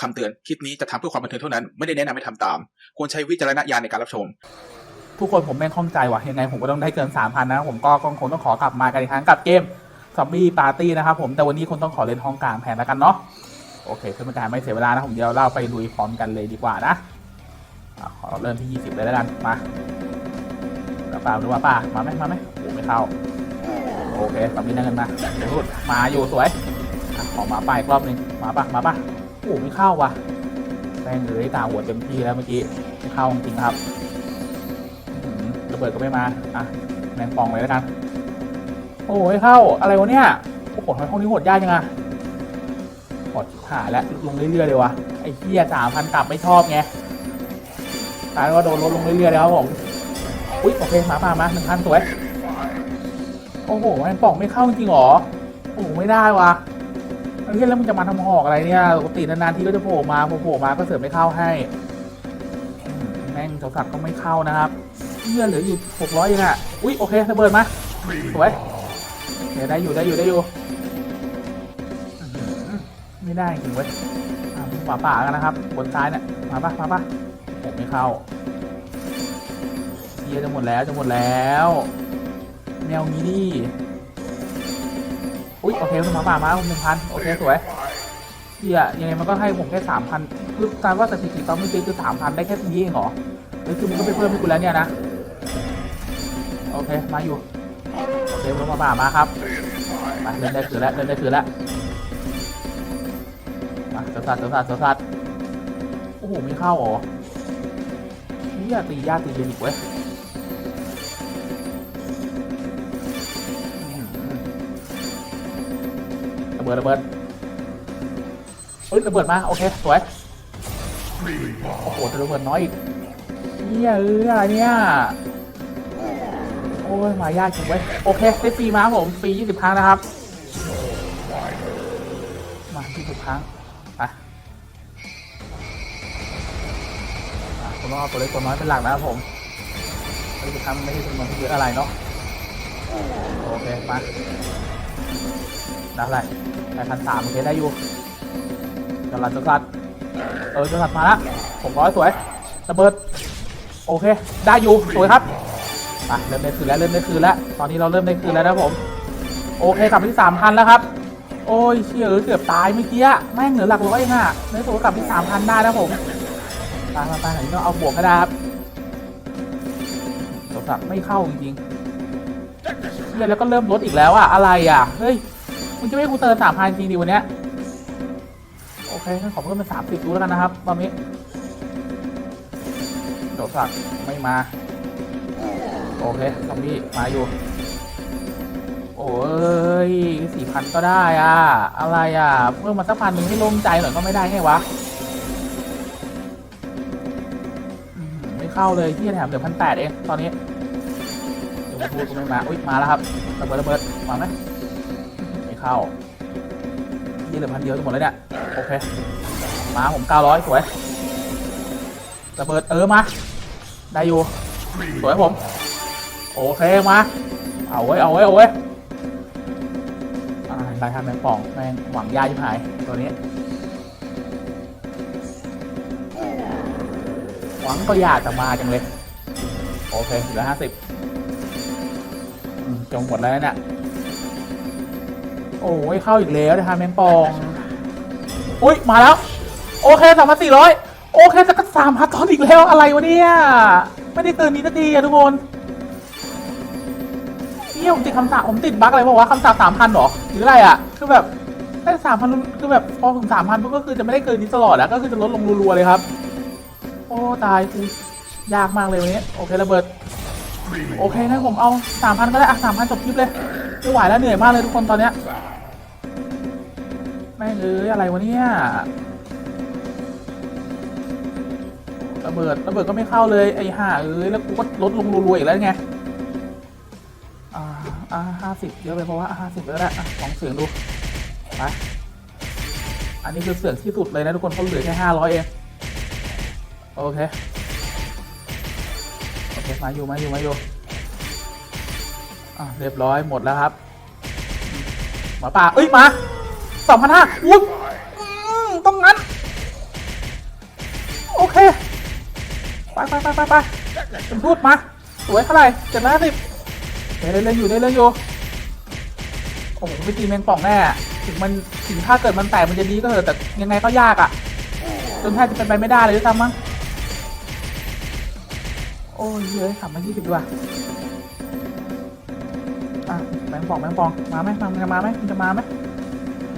คำเตือน คลิปนี้จะทำเพื่อความบันเทิงเท่านั้น ไม่ได้แนะนำให้ทำตาม ควรใช้วิจารณญาณในการรับชม ทุกคนผมแม่งข้องใจว่ะยังไงผมก็ต้องได้เกิน 3,000 นะ ผมก็คงต้องขอกลับมากันอีกครั้งกับเกมซอมบี้ปาร์ตี้นะครับผมแต่วันนี้คนต้องขอเล่นห้องกลางแทนแล้วกันเนาะโอเค เพื่อเป็นการไม่เสียเวลานะผมเดี๋ยวเราไปลุยพร้อมกันเลยดีกว่านะอะขอเริ่มที่ 20 เลยแล้วกันมาแล้วป้าดูว่าป้ามาไหมมาไหมโอ้ไม่เข้าโอเคซอมบี้นั่งกันมาเดี๋ยวพูดมาอยู่สวยอะขอมาป้าอีกรอบหนึงมาป่ะมาป่ะ โอ้ไม่เข้าว่ะแม่งเลยตาหัวเต็มที่แล้วเมื่อกี้ไม่เข้าจริงครับระเบิดก็ไม่มา อะแมงป่องเลยแล้วกัน โอ้ยเข้า อะไรวะเนี่ยโอ้โหทำไมห้องนี้โหดยากจังอะหดหายแล้วลงเรื่อยๆเลยวะไอ้เหี้ยสามพันกลับไม่ชอบไงตายว่าโดนลดลงเรื่อยๆเลยครับผม อุ๊ยโอเคมาป่ามาหนึ่งพันสวย โอ้โหแมงป่องไม่เข้าจริงหรอ โอ้โหไม่ได้วะ ไอ้เหี้ยแล้วมึงจะมาทำหอกอะไรเนี่ยปกตินานๆทีก็จะโผล่มาพอโผล่มาก็เสริมไม่เข้าให้แม่งเจ้าสัตว์ก็ไม่เข้านะครับเงื่อนเหลืออยู่หกร้อยยังอะอุ้ยโอเคระเบิดมาสวยเดี๋ยวได้อยู่ได้อยู่ได้อยู่ไม่ได้จริงเว้ยป่าป่ากันนะครับบนซ้ายเนี่ยมาปะมาปะผมไม่เข้าเฮียจะหมดแล้วจะหมดแล้วแนวนี้ดิ อุ้ยโอเคคุณหมาป่ามาหนึ่งพันโอเคสวยเฮียยังไงมันก็ให้ผมแค่สามพันคือการว่าสถิติตอนเมื่อกี้คือสามพันได้แค่นี้เองเหรอเฮ้ยคือมันก็ไปเพิ่มให้กูแล้วเนี่ยนะ โอเคมาอยู่โอเคลงมาบ่ามาครับมาเล่นได้คืนแล้วเล่นได้คืนแล้วมาเสือสัตว์เสือสัตว์เสือสัตว์โอ้โหไม่เข้าเหรอเนี่ยตียากตีเย็นอีกเว้ย เบิดระเบิดเฮ้ยระเบิดมาโอเคสวยโอ้โหแต่ระเบิดน้อยอีกเนี่ยเอออะไรเนี่ยโอ้ยมายากจริงเว้ยโอเคได้ฟรีมาผมฟรี20ครั้งนะครับมา20ครั้งอะผมต้องเอาตัวเล็กตัวน้อยเป็นหลักนะครับผม20ครั้งไม่ใช่จำนวนที่เยอะอะไรเนาะโอเคมาได้อะไร ได้พันสามโอเคได้อยู่จลัดจลัดเออจลัดมาล้วผมร้อยสวยระเบิด โอเค ได้อยู่สวยครับอะเริ่มได้คืนแล้วเริ่มได้คืนแล้ว ตอนนี้เราเริ่มได้คืนแล้วนะผม โอเคกลับที่สามพันแล้วครับ โอ้ยเชี่ยเอเกือบตายเมื่อกี้แม่งเหลือหลักร้อยเองอะในตัวกลับที่สามพันได้นะผมตายมาตายไหนต้องเอาบวกก็ได้ครับโทรศัพท์ไม่เข้าจริงๆเชี่ยแล้วก็เริ่มลดอีกแล้วอะอะไรอะเฮ้ย มึงจะไม่ให้กูเติมสามพันจริงดิวันเนี้ยโอเคงั้นขอเพิ่มเป็นสามสิบดูแล้วกันนะครับตอนนี้โดดสักไม่มา โอเคซอมบี้มาอยู่ โอ้ยสี่พันก็ได้อะ อะไรอะ เพิ่มมาสักพันหนึ่งให้โล่งใจหน่อยก็ไม่ได้ไงวะไม่เข้าเลยที่แถมเดี๋ยวพันแปดเอง ตอนนี้เดี๋ยวพูดก็ไม่มา อุ้ยมาแล้วครับระเบิดระเบิดมาไหม ไม่เข้ายี่เหลือพันเดียวจะหมดเลยเนี่ย โอเค มาผมเก้าร้อยสวยระเบิดเออมา ได้อยู่ สวยผม โอเคมา เอาไว้เอาไว้เอาไว้อ่าได้ทำแมงป่องแมงหวังยาชิบหายตัวนี้ หวังก็ยากจะมาจังเลย โอเคเหลือห้าสิบจงหมดแล้วเนี่ย อ้ยเข้าอีกแล้วนะคะแมงปองอุ้ยมาแล้ว โอเคสามพันสี่ร้อยโอเคจะก็สามพันตอนอีกแล้วอะไรวะเนี่ยไม่ได้ตือนนี้สักทีอะทุกคนนี่ผมติดคำสั่งผมติดบั๊กอะไรบอกว่าคำสั่งสามพันหรอหรืออะไรอะคือแบบได้สามพันคือแบบพอถึงสามพันก็คือจะไม่ได้เกินนี้ตลอดอะก็คือจะลดลงรัวๆเลยครับ โอ้ตายคือยากมากเลยวันนี้โอเคระเบิดโอเคงั้นผมเอาสามพันก็ได้อะสามพันจบคลิปเลยไม่ไหวแล้วเหนื่อยมากเลยทุกคนตอนเนี้ย แม่งเอ้ยอะไรวะเนี่ยระเบิดระเบิดก็ไม่เข้าเลยไอ้ห่าเอ้ยแล้วกูก็ลดลงรัวๆอีกแล้วไงอ่าอ่าห้าสิบเยอะไปเพราะว่าห้าสิบแล้วแหละอะลองเสียงดูไปอันนี้คือเสียงที่สุดเลยนะทุกคนเพราะเหลือแค่ห้าร้อยเองโอเคโอเคมาอยู่มาอยู่มาอยู่อะเรียบร้อยหมดแล้วครับหมาป่าเอ้ยมา สองพันห้าอุ้ยต้องงั้น โอเค ไปไปไปไปไปเป็นพูดมา สวยเท่าไหร่เจ็ดร้อยสิบเล่อยๆอยู่เรื่อยๆอยู่โอ้โหไปตีแมงป่องแน่ ถึงมันถึงถ้าเกิดมันแตกมันจะดีก็เถอะแต่ยังไงก็ยากอะ จนแทบจะเป็นไปไม่ได้เลยด้วยซ้ำมั้ง โอ้ยเยอะสามพันยี่สิบดีกว่าอะแมงป่องแมงป่องมาไหมมันจะมาไหมมันจะมาไหม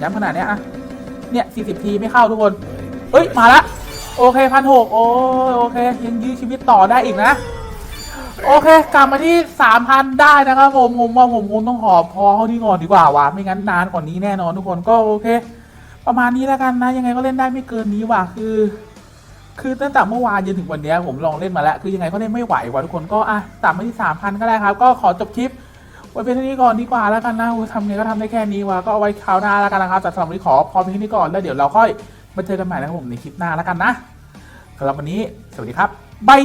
ย้ำขนาดเนี้ยอะ เนี่ยสี่สิบทีไม่เข้าทุกคน เอ้ย มาละ โอเคพันหกโอ้โอเค ยังยื้อชีวิตต่อได้อีกนะ โอเค กลับมาที่สามพันได้นะครับผม ผมว่าผมคงต้องขอบพอเขาที่ก่อนดีกว่าว่ะไม่งั้นนานกว่านี้แน่นอนทุกคนก็โอเค ประมาณนี้แล้วกันนะ ยังไงก็เล่นได้ไม่เกินนี้ว่ะคือ คือตั้งแต่เมื่อวานจนถึงวันนี้ผมลองเล่นมาแล้ว คือยังไงก็เล่นไม่ไหวว่ะทุกคนก็อะตามมาที่สามพันก็ได้ครับ ก็ขอจบคลิป ไว้เพียงเท่านี้ก่อนดีกว่าแล้วกันนะทำไงก็ทำได้แค่นี้วะก็เอาไว้คราวหน้าแล้วกันนะครับแต่สำหรับวันนี้ขอพอเพียงเท่านี้ก่อนแล้วเดี๋ยวเราค่อยมาเจอกันใหม่นะครับผมในคลิปหน้าแล้วกันนะสำหรับวันนี้สวัสดีครับบาย